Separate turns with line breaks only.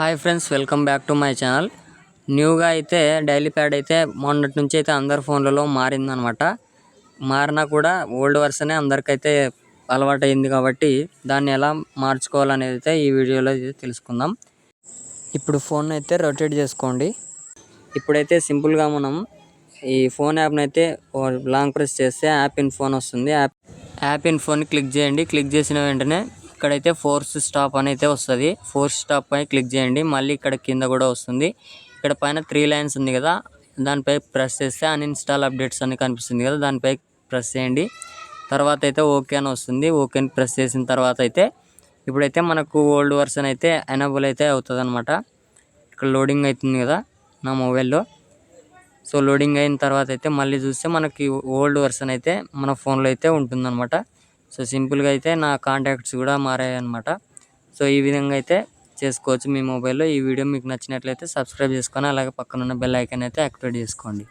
Hi friends welcome back to my channel. న్యూగా అయితే daily pad అయితే మొన్నటి నుంచి అయితే అందరి ఫోన్లలో మారిందనమాట. మారినా కూడా ఓల్డ్ వర్షనే అందరికైతే అలవాటు అయింది కాబట్టి దాన్ని ఎలా మార్చుకోవాలనేది అయితే ఈ వీడియోలో అయితే తెలుసుకుందాం. ఇప్పుడు ఫోన్ అయితే రొటేట్ చేసుకోండి. ఇప్పుడైతే సింపుల్గా మనం ఈ ఫోన్ యాప్ని అయితే లాంగ్ ప్రెస్ చేస్తే యాప్ ఇన్ ఫోన్ వస్తుంది. App app in phone click చేయండి. క్లిక్ చేసిన వెంటనే ఇక్కడైతే ఫోర్స్ స్టాప్ అని అయితే వస్తుంది. ఫోర్స్ స్టాప్ పై క్లిక్ చేయండి. మళ్ళీ ఇక్కడ కింద కూడా వస్తుంది. ఇక్కడ పైన త్రీ లైన్స్ ఉంది కదా. దానిపై ప్రెస్ చేస్తే అన్ఇన్స్టాల్ అప్డేట్స్ అని కనిపిస్తుంది కదా. దానిపై ప్రెస్ చేయండి. తర్వాత అయితే ఓకే అని వస్తుంది. ఓకే అని ప్రెస్ చేసిన తర్వాత అయితే ఇప్పుడైతే మనకు ఓల్డ్ వర్షన్ అయితే ఎనబుల్ అయితే అవుతుంది అనమాట ఇక్కడ లోడింగ్ అవుతుంది కదా నా మొబైల్లో. సో లోడింగ్ అయిన తర్వాత అయితే మళ్ళీ చూస్తే మనకి ఓల్డ్ వర్షన్ అయితే మన ఫోన్లో అయితే ఉంటుందన్నమాట. సో సింపుల్గా అయితే నా కాంటాక్ట్స్ కూడా మారాయి అనమాట సో ఈ విధంగా అయితే చేసుకోవచ్చు మీ మొబైల్లో. ఈ వీడియో మీకు నచ్చినట్లయితే సబ్స్క్రైబ్ చేసుకొని అలాగే పక్కన ఉన్న బెల్ ఐకాన్ అయితే యాక్టివేట్ చేసుకోండి.